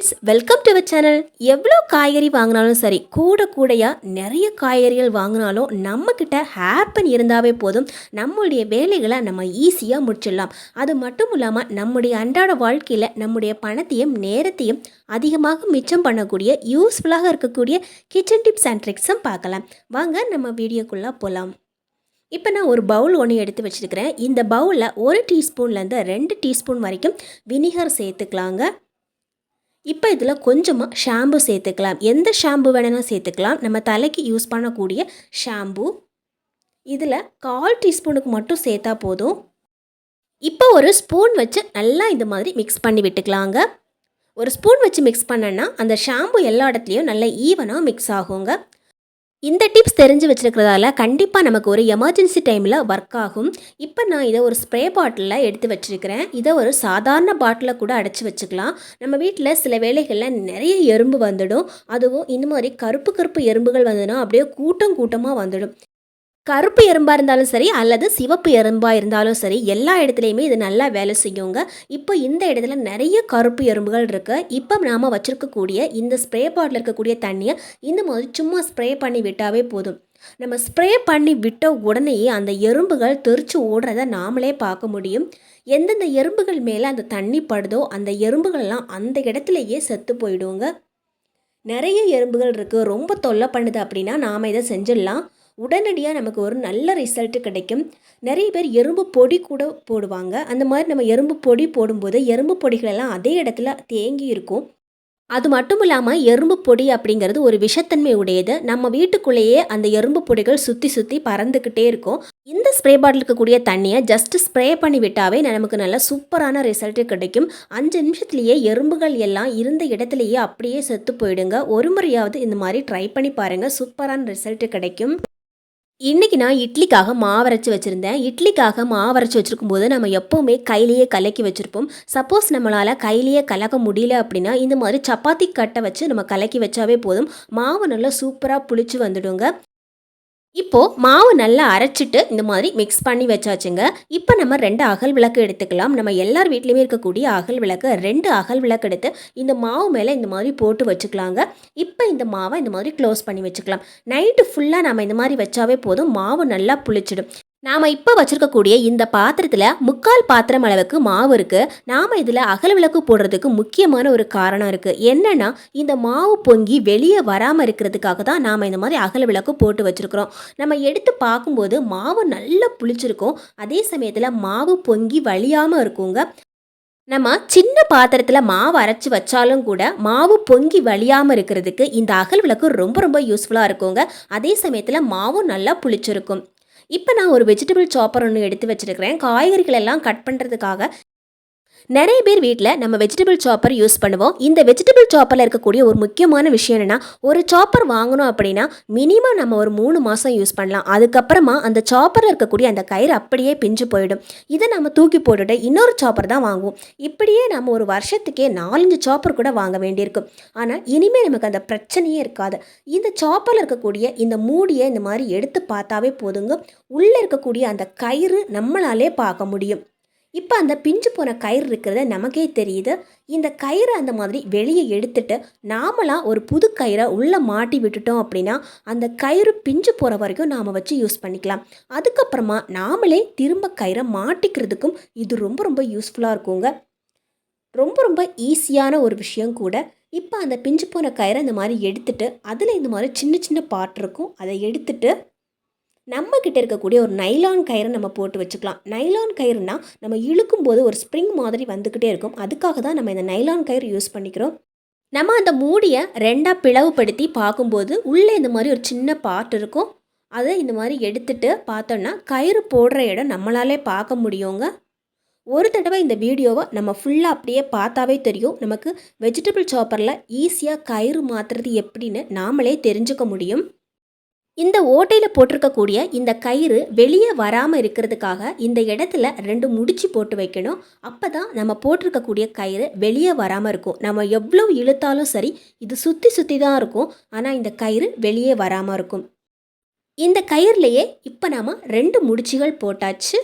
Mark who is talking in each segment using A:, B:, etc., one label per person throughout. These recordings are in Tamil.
A: ஃப்ரெண்ட்ஸ் வெல்கம் டு சேனல் எவ்வளோ காய்கறி வாங்கினாலும் சரி கூட கூடையாக நிறைய காய்கறிகள் வாங்கினாலும் நம்மக்கிட்ட ஹேப்பன் இருந்தாவே போதும். நம்மளுடைய வேலைகளை நம்ம ஈஸியாக முடிச்சிடலாம். அது மட்டும் இல்லாமல் நம்முடைய அன்றாட வாழ்க்கையில் நம்முடைய பணத்தையும் நேரத்தையும் அதிகமாக மிச்சம் பண்ணக்கூடிய யூஸ்ஃபுல்லாக இருக்கக்கூடிய கிச்சன் டிப்ஸ் அண்ட் ட்ரிக்ஸும் பார்க்கலாம். வாங்க நம்ம வீடியோக்குள்ளே போகலாம் இப்போ நான் ஒரு பவுல் ஒன்று எடுத்து வச்சுருக்கிறேன். இந்த பவுலில் ஒரு டீஸ்பூன்லேருந்து ரெண்டு டீஸ்பூன் வரைக்கும் வினிகர் சேர்த்துக்கலாங்க. இப்போ இதில் கொஞ்சமாக ஷாம்பு சேர்த்துக்கலாம். எந்த ஷாம்பு வேணாலும் சேர்த்துக்கலாம். நம்ம தலைக்கு யூஸ் பண்ணக்கூடிய ஷாம்பு இதில் கால் டீஸ்பூனுக்கு மட்டும் சேர்த்தா போதும். இப்போ ஒரு ஸ்பூன் வச்சு நல்லா இந்த மாதிரி மிக்ஸ் பண்ணி விட்டுக்கலாங்க. ஒரு ஸ்பூன் வச்சு மிக்ஸ் பண்ணேன்னா அந்த ஷாம்பு எல்லா இடத்துலையும் நல்லா ஈவனாக மிக்ஸ் ஆகுங்க. இந்த டிப்ஸ் தெரிஞ்சு வச்சுருக்கிறதால கண்டிப்பாக நமக்கு ஒரு எமர்ஜென்சி டைமில் ஒர்க் ஆகும். இப்போ நான் இதை ஒரு ஸ்ப்ரே பாட்டிலில் எடுத்து வச்சுருக்கிறேன். இதை ஒரு சாதாரண பாட்டிலில் கூட அடைச்சி வச்சுக்கலாம். நம்ம வீட்டில் சில வேளைகளில் நிறைய எறும்பு வந்துடும். அதுவும் இந்த மாதிரி கருப்பு கருப்பு எறும்புகள் வந்ததுன்னா அப்படியே கூட்டம் கூட்டமாக வந்துடும். கருப்பு எறும்பாக இருந்தாலும் சரி அல்லது சிவப்பு எறும்பாக இருந்தாலும் சரி எல்லா இடத்துலையுமே இது நல்லா வேலை செய்யுங்க. இப்போ இந்த இடத்துல நிறைய கருப்பு எறும்புகள் இருக்குது இப்போ நாம் வச்சுருக்கக்கூடிய இந்த ஸ்ப்ரே பாட்டில் இருக்கக்கூடிய தண்ணியை இந்த மாதிரி சும்மா ஸ்ப்ரே பண்ணி விட்டாவே போதும். நம்ம ஸ்ப்ரே பண்ணி விட்ட உடனேயே அந்த எறும்புகள் தெரிச்சு ஓடுறத நாமளே பார்க்க முடியும். எந்தெந்த எறும்புகள் மேலே அந்த தண்ணி படுதோ அந்த எறும்புகள்லாம் அந்த இடத்துலையே செத்து போயிடுங்க. நிறைய எறும்புகள் இருக்குது ரொம்ப தொல்லை பண்ணுது அப்படின்னா நாம் இதை செஞ்சிடலாம். உடனடியாக நமக்கு ஒரு நல்ல ரிசல்ட்டு கிடைக்கும். நிறைய பேர் எறும்பு பொடி கூட போடுவாங்க. அந்த மாதிரி நம்ம எறும்பு பொடி போடும்போது எறும்பு பொடிகளெல்லாம் அதே இடத்துல தேங்கி இருக்கும். அது மட்டும் இல்லாமல் எறும்பு பொடி அப்படிங்கிறது ஒரு விஷத்தன்மை உடையது. நம்ம வீட்டுக்குள்ளேயே அந்த எறும்பு பொடிகள் சுற்றி சுற்றி பறந்துக்கிட்டே இருக்கும். இந்த ஸ்ப்ரே பாட்டில் இருக்கக்கூடிய தண்ணியை ஜஸ்ட் ஸ்ப்ரே பண்ணி விட்டாவே நமக்கு நல்ல சூப்பரான ரிசல்ட்டு கிடைக்கும். அஞ்சு நிமிஷத்துலேயே எறும்புகள் எல்லாம் இருந்த இடத்துலையே அப்படியே செத்து போயிடுங்க. ஒரு முறையாவது இந்த மாதிரி ட்ரை பண்ணி பாருங்கள் சூப்பரான ரிசல்ட்டு கிடைக்கும். இன்றைக்கி நான் இட்லிக்காக மாவரைச்சி வச்சுருந்தேன். இட்லிக்காக மாவரைச்சி வச்சுருக்கும் போது நம்ம எப்போவுமே கையிலேயே கலக்கி வச்சுருப்போம். சப்போஸ் நம்மளால் கையிலேயே கலக்க முடியல அப்படின்னா இந்த மாதிரி சப்பாத்தி கட்டை வச்சு நம்ம கலக்கி வச்சாவே போதும். மாவு நல்லா சூப்பராக புளிச்சு வந்துடுங்க. இப்போது மாவு நல்லா அரைச்சிட்டு இந்த மாதிரி மிக்ஸ் பண்ணி வச்சாச்சுங்க. இப்போ நம்ம ரெண்டு அகல் விளக்கு எடுத்துக்கலாம். நம்ம எல்லார் வீட்லேயுமே இருக்கக்கூடிய அகல் விளக்கு ரெண்டு அகல் விளக்கு எடுத்து இந்த மாவு மேலே இந்த மாதிரி போட்டு வச்சுக்கலாங்க. இப்போ இந்த மாவை இந்த மாதிரி க்ளோஸ் பண்ணி வச்சுக்கலாம். நைட்டு ஃபுல்லாக நம்ம இந்த மாதிரி வச்சாவே போதும். மாவு நல்லா புளிச்சிடும். நாம் இப்போ வச்சுருக்கக்கூடிய இந்த பாத்திரத்தில் முக்கால் பாத்திரம் அளவுக்கு மாவு இருக்குது நாம் இதில் அகல் விளக்கு போடுறதுக்கு முக்கியமான ஒரு காரணம் இருக்குது என்னென்னா இந்த மாவு பொங்கி வெளியே வராமல் இருக்கிறதுக்காக தான் நாம் இந்த மாதிரி அகல் விளக்கு போட்டு வச்சுருக்குறோம். நம்ம எடுத்து பார்க்கும்போது மாவு நல்லா புளிச்சிருக்கும். அதே சமயத்தில் மாவு பொங்கி வழியாமல் இருக்குங்க. நம்ம சின்ன பாத்திரத்தில் மாவு அரைச்சி வச்சாலும் கூட மாவு பொங்கி வழியாமல் இருக்கிறதுக்கு இந்த அகல் விளக்கு ரொம்ப ரொம்ப யூஸ்ஃபுல்லாக இருக்குங்க. அதே சமயத்தில் மாவும் நல்லா புளிச்சிருக்கும். இப்போ நான் ஒரு வெஜிடபிள் சாப்பர் ஒன்று எடுத்து வச்சுருக்கிறேன். காய்கறிகள் எல்லாம் கட் பண்ணுறதுக்காக நிறைய பேர் வீட்டில் நம்ம வெஜிடபிள் சாப்பர் யூஸ் பண்ணுவோம். இந்த வெஜிடபிள் சாப்பரில் இருக்கக்கூடிய ஒரு முக்கியமான விஷயம் என்னென்னா ஒரு சாப்பர் வாங்கணும் அப்படின்னா மினிமம் நம்ம ஒரு மூணு மாதம் யூஸ் பண்ணலாம். அதுக்கப்புறமா அந்த சாப்பரில் இருக்கக்கூடிய அந்த கயிறு அப்படியே பிஞ்சு போயிடும். இதை நம்ம தூக்கி போட்டுட்டு இன்னொரு சாப்பர் தான் வாங்குவோம். இப்படியே நம்ம ஒரு வருஷத்துக்கே நாலஞ்சு சாப்பர் கூட வாங்க வேண்டியிருக்கும். ஆனால் இனிமேல் நமக்கு அந்த பிரச்சனையே இருக்காது. இந்த சாப்பரில் இருக்கக்கூடிய இந்த மூடியை இந்த மாதிரி எடுத்து பார்த்தாவே போதுங்க. உள்ளே இருக்கக்கூடிய அந்த கயிறு நம்மளாலே பார்க்க முடியும். இப்போ அந்த பிஞ்சு போன கயிறு இருக்கிறத நமக்கே தெரியுது. இந்த கயிறை அந்த மாதிரி வெளியே எடுத்துட்டு நாமளாக ஒரு புது கயிறை உள்ளே மாட்டி விட்டுட்டோம் அப்படின்னா அந்த கயிறு பிஞ்சு போகிற வரைக்கும் நாம் வச்சு யூஸ் பண்ணிக்கலாம். அதுக்கப்புறமா நாமளே திரும்ப கயிறை மாட்டிக்கிறதுக்கும் இது ரொம்ப ரொம்ப யூஸ்ஃபுல்லாக இருக்குங்க. ரொம்ப ரொம்ப ஈஸியான ஒரு விஷயம் கூட. இப்போ அந்த பிஞ்சு போன கயிறை இந்த மாதிரி எடுத்துட்டு அதில் இந்த மாதிரி சின்ன சின்ன பாட்டு இருக்கும். அதை எடுத்துட்டு நம்ம கிட்ட இருக்கக்கூடிய ஒரு நைலான் கயிறை நம்ம போட்டு வச்சுக்கலாம். நைலான் கயிறுனா நம்ம இழுக்கும் போது ஒரு ஸ்ப்ரிங் மாதிரி வந்துக்கிட்டே இருக்கும். அதுக்காக தான் நம்ம இந்த நைலான் கயிறு யூஸ் பண்ணிக்கிறோம். நம்ம அந்த மூடியை ரெண்டாக பிளவுபடுத்தி பார்க்கும்போது உள்ளே இந்த மாதிரி ஒரு சின்ன பார்ட் இருக்கும். அதை இந்த மாதிரி எடுத்துட்டு பார்த்தோன்னா கயிறு போடுற இடம் நம்மளாலே பார்க்க முடியுங்க. ஒரு தடவை இந்த வீடியோவை நம்ம ஃபுல்லாக அப்படியே பார்த்தாவே தெரியும். நமக்கு வெஜிடபிள் சாப்பரில் ஈஸியாக கயிறு மாற்றுறது எப்படின்னு நாமளே தெரிஞ்சுக்க முடியும். இந்த ஓட்டையில் போட்டிருக்கக்கூடிய இந்த கயிறு வெளியே வராமல் இருக்கிறதுக்காக இந்த இடத்துல ரெண்டு முடிச்சு போட்டு வைக்கணும். அப்போ தான் நம்ம போட்டிருக்கக்கூடிய கயிறு வெளியே வராமல் இருக்கும். நம்ம எவ்வளோ இழுத்தாலும் சரி இது சுற்றி சுற்றி தான் இருக்கும். ஆனால் இந்த கயிறு வெளியே வராமல் இருக்கும். இந்த கயிறுலையே இப்போ நாம் ரெண்டு முடிச்சுகள் போட்டாச்சு.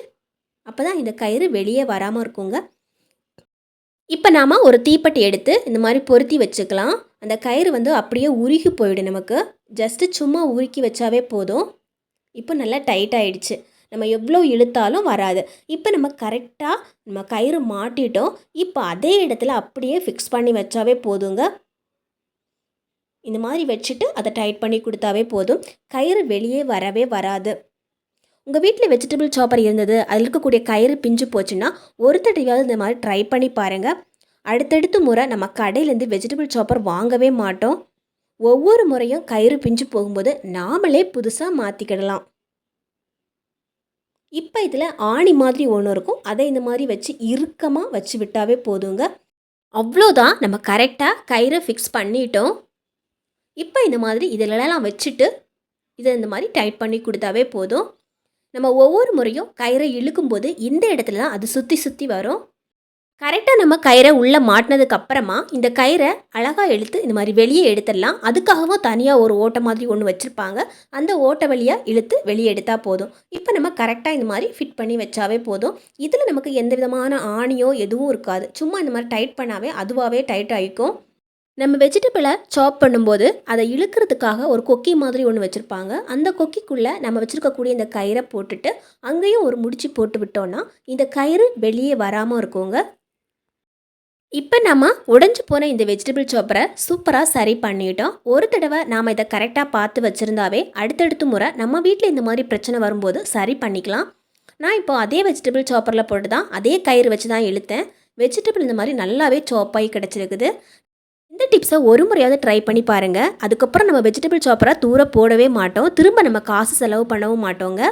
A: அப்போ தான் இந்த கயிறு வெளியே வராமல் இருக்குங்க. இப்போ நாம் ஒரு தீப்பெட்டி எடுத்து இந்த மாதிரி பொருத்தி வச்சுக்கலாம். அந்த கயிறு வந்து அப்படியே உருகி போயிடும் நமக்கு. ஜஸ்ட்டு சும்மா உருக்கி வச்சாவே போதும். இப்போ நல்லா டைட் ஆகிடுச்சு நம்ம எவ்வளோ இழுத்தாலும் வராது. இப்போ நம்ம கரெக்டாக நம்ம கயிறு மாட்டிட்டோம். இப்போ அதே இடத்துல அப்படியே ஃபிக்ஸ் பண்ணி வச்சாவே போதுங்க. இந்த மாதிரி வச்சுட்டு அதை டைட் பண்ணி கொடுத்தாவே போதும். கயிறு வெளியே வரவே வராது. உங்கள் வீட்டில் வெஜிடபிள் சாப்பர் இருந்தது. அதில் இருக்கக்கூடிய கயிறு பிஞ்சு போச்சுன்னா ஒரு தடவையாவது இந்த மாதிரி ட்ரை பண்ணி பாருங்கள் அடுத்தடுத்த முறை நம்ம கடையிலேருந்து வெஜிடபிள் சாப்பர் வாங்கவே மாட்டோம். ஒவ்வொரு முறையும் கயிறு பிஞ்சு போகும்போது நாமளே புதுசாக மாற்றிக்கிடலாம் இப்போ இதில் ஆணி மாதிரி ஒன்று இருக்கும். அதை இந்த மாதிரி வச்சு இறுக்கமாக வச்சு விட்டாவே போதுங்க. அவ்வளோதான் நம்ம கரெக்டாக கயிறை ஃபிக்ஸ் பண்ணிட்டோம். இப்போ இந்த மாதிரி இதிலெல்லாம் வச்சுட்டு இதை இந்த மாதிரி டைட் பண்ணி கொடுத்தாவே போதும். நம்ம ஒவ்வொரு முறையும் கயிறை இழுக்கும்போது இந்த இடத்துல தான் அது சுற்றி சுற்றி வரும். கரெக்டாக நம்ம கயிறை உள்ளே மாட்டினதுக்கு அப்புறமா இந்த கயிறை அழகாக இழுத்து இந்த மாதிரி வெளியே எடுத்துடலாம். அதுக்காகவும் தனியாக ஒரு ஓட்டை மாதிரி ஒன்று வச்சுருப்பாங்க. அந்த ஓட்டை வழியாக இழுத்து வெளியே எடுத்தால் போதும். இப்போ நம்ம கரெக்டாக இந்த மாதிரி ஃபிட் பண்ணி வச்சாவே போதும். இதில் நமக்கு எந்த விதமான ஆணியோ எதுவும் இருக்காது. சும்மா இந்த மாதிரி டைட் பண்ணாவே அதுவாகவே டைட் ஆகிக்கும் நம்ம வெஜிடபிளை சாப் பண்ணும்போது அதை இழுக்கிறதுக்காக ஒரு கொக்கி மாதிரி ஒன்று வச்சுருப்பாங்க. அந்த கொக்கிக்குள்ளே நம்ம வச்சுருக்கக்கூடிய இந்த கயிறை போட்டுட்டு அங்கேயும் ஒரு முடிச்சு போட்டு விட்டோன்னா இந்த கயிறு வெளியே வராமல் இருக்குங்க. இப்போ நம்ம உடைஞ்சு போன இந்த வெஜிடபிள் சாப்பரை சூப்பராக சரி பண்ணிட்டோம். ஒரு தடவை நாம் இதை கரெக்டாக பார்த்து வச்சுருந்தாவே அடுத்தடுத்த முறை நம்ம வீட்டில் இந்த மாதிரி பிரச்சனை வரும்போது சரி பண்ணிக்கலாம். நான் இப்போ அதே வெஜிடபிள் சாப்பரில் போட்டு தான் அதே கயிறு வச்சு தான் இழுத்தேன். வெஜிடபிள் இந்த மாதிரி நல்லாவே சாப்பாகி கிடச்சிருக்குது. இந்த டிப்ஸை ஒரு முறையாவது ட்ரை பண்ணி பாருங்கள் அதுக்கப்புறம் நம்ம வெஜிடபிள் சாப்பரை தூர போடவே மாட்டோம். திரும்ப நம்ம காசு செலவு பண்ணவும் மாட்டோங்க.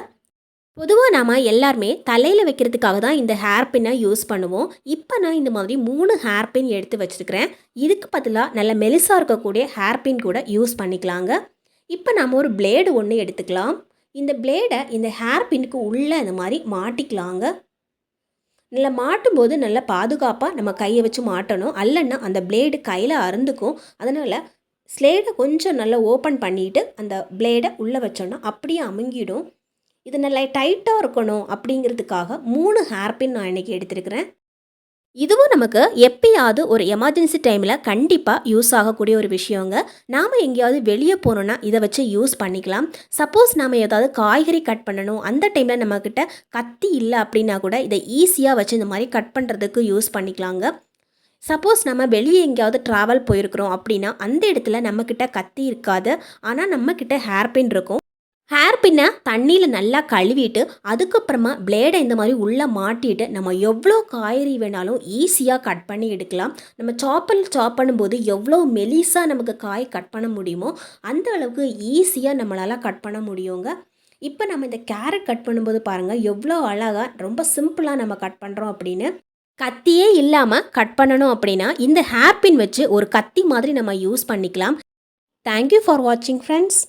A: பொதுவாக நாம் எல்லாருமே தலையில் வைக்கிறதுக்காக தான் இந்த ஹேர் பின்னை யூஸ் பண்ணுவோம். இப்போ நான் இந்த மாதிரி மூணு ஹேர் பின் எடுத்து வச்சுருக்கிறேன். இதுக்கு பதிலாக நல்ல மெலிசாக இருக்கக்கூடிய ஹேர் பின் கூட யூஸ் பண்ணிக்கலாங்க. இப்போ நாம் ஒரு பிளேடு ஒன்று எடுத்துக்கலாம். இந்த பிளேடை இந்த ஹேர் பின்னுக்கு உள்ளே இந்த மாதிரி மாட்டிக்கலாங்க. நல்லா மாட்டும்போது நல்லா பாதுகாப்பாக நம்ம கையை வச்சு மாட்டணும். அல்லன்னா அந்த பிளேடு கையில் அருந்துக்கும். அதனால் ஸ்லேடை கொஞ்சம் நல்லா ஓப்பன் பண்ணிவிட்டு அந்த பிளேடை உள்ளே வச்சோன்னா அப்படியே அமுங்கிடும். இது நல்லா டைட்டாக இருக்கணும் அப்படிங்கிறதுக்காக மூணு ஹேர்பின் நான் இன்றைக்கி எடுத்திருக்கிறேன். இதுவும் நமக்கு எப்பயாவது ஒரு எமர்ஜென்சி டைமில் கண்டிப்பாக யூஸ் ஆகக்கூடிய ஒரு விஷயங்க. நாம் எங்கேயாவது வெளியே போகணுன்னா இதை வச்சு யூஸ் பண்ணிக்கலாம். சப்போஸ் நாம் ஏதாவது காய்கறி கட் பண்ணணும் அந்த டைமில் நம்மக்கிட்ட கத்தி இல்லை அப்படின்னா கூட இதை ஈஸியாக வச்சு இந்த மாதிரி கட் பண்ணுறதுக்கு யூஸ் பண்ணிக்கலாங்க. சப்போஸ் நம்ம வெளியே எங்கேயாவது ட்ராவல் போயிருக்கிறோம் அப்படின்னா அந்த இடத்துல நம்மக்கிட்ட கத்தி இருக்காது. ஆனால் நம்மக்கிட்ட ஹேர்பின் இருக்கும். ஹேர் பின்னை தண்ணியில் நல்லா கழுவிட்டு அதுக்கப்புறமா பிளேடை இந்த மாதிரி உள்ளே மாட்டிட்டு நம்ம எவ்வளோ காய்கறி வேணாலும் ஈஸியாக கட் பண்ணி எடுக்கலாம். நம்ம சாப்பல் சாப் பண்ணும்போது எவ்வளோ மெலிசாக நமக்கு காய் கட் பண்ண முடியுமோ அந்த அளவுக்கு ஈஸியாக நம்மளால் கட் பண்ண முடியுங்க. இப்போ நம்ம இந்த கேரட் கட் பண்ணும்போது பாருங்கள் எவ்வளோ அழகாக ரொம்ப சிம்பிளாக நம்ம கட் பண்ணுறோம் அப்படின்னு. கத்தியே இல்லாமல் கட் பண்ணணும் அப்படின்னா இந்த ஹேர்பின் வச்சு ஒரு கத்தி மாதிரி நம்ம யூஸ் பண்ணிக்கலாம். தேங்க்யூ ஃபார் வாட்சிங் ஃப்ரெண்ட்ஸ்